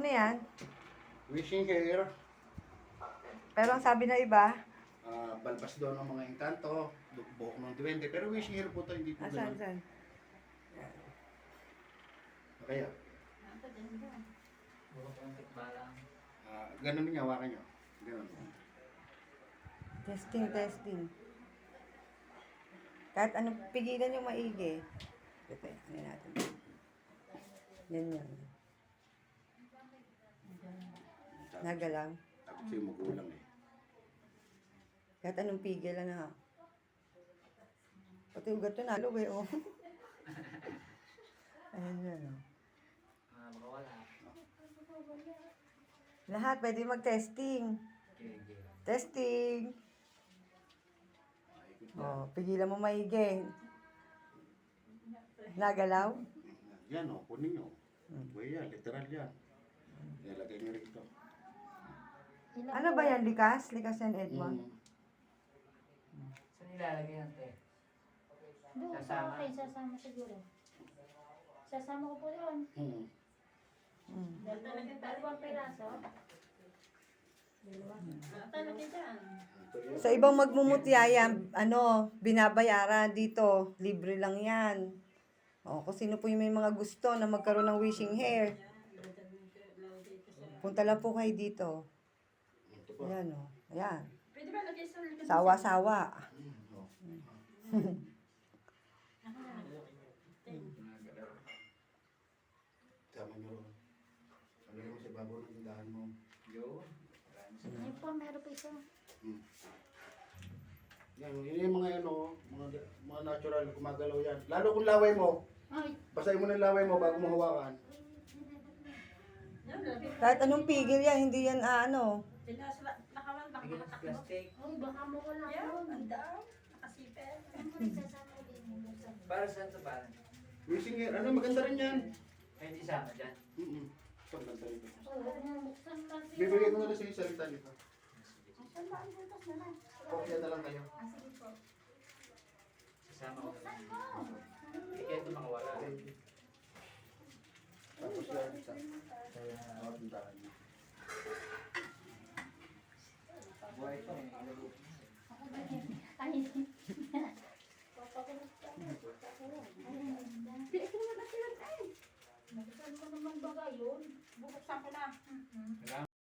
Ano yan? Wishing hair, Pero ang sabi ng iba, ah, balbas daw ng mga engkanto, bu- buhok ng duwende. Pero wishing hair po to, hindi po asan, ganun. saan? Kaya, tikbalang. ah, ganun niya, hawakan niyo. Ganun. Testing, testing. Kahit anong pigilan yung maigi. Ito, ano natin. Yan yan. Nagalang. Takot sa'yo magulang eh. Kahit anong pigil na. Pati ugat to nalo eh, oh. Ayan yan, oh. Ah, makawala. Lahat pwede mag-testing. Testing. Oh, pigilan mo maigi. Nagalaw? Yan o, kunin niyo. Hmm. Buhay yan, literal yan. Nilagay niyo rito. Ano ba yan? Likas? Likas yan, Edmond? Mm. Saan nilalagay yan, te? Doon sa Sasama. akin, sasama siguro. Sasama ko po yun. Mm. Mm. Dalawang, dalawang piraso. Yun. Sa ibang magmumutya yan, ano, binabayaran dito. Libre lang yan. O, kung sino po yung may mga gusto na magkaroon ng wishing hair, punta lang po kayo dito. Pa. Ayan, o. Ayan. Pwede ba lagay sa ulit? Sawa-sawa. Oh. Tama niyo. Lagay mo sa babaw ng tindahan mo. Salamat. Ayun po, meron po isa. Mm. Yan, yun yung mga ano, mga, mga natural, gumagalaw yan. Lalo kung laway mo, Ay, basahin mo ng laway mo bago mo hawakan. Kahit anong pigil yan, hindi yan ah, ano. Bigyan ng plastic. ay, baka mo ko lang yun. Ano sasama ko din yung buksan? Para saan sa parang? Wishing hair, ano, maganda rin yan. Pwede isama dyan. Mm-mm. Ito, maganda rin. Oh, mo buksan kasi. Bibigay ko na lang sa iyo salita nito. Saan ba ang butas na lang? Kopya na lang kayo. Ah, sige po. Sasama ko. Buksan mo. Hindi kaya ito makawala. Tapos yan, sa Kaya, mga tindahan niyo. buhay ito eh. Ilaro. Ay,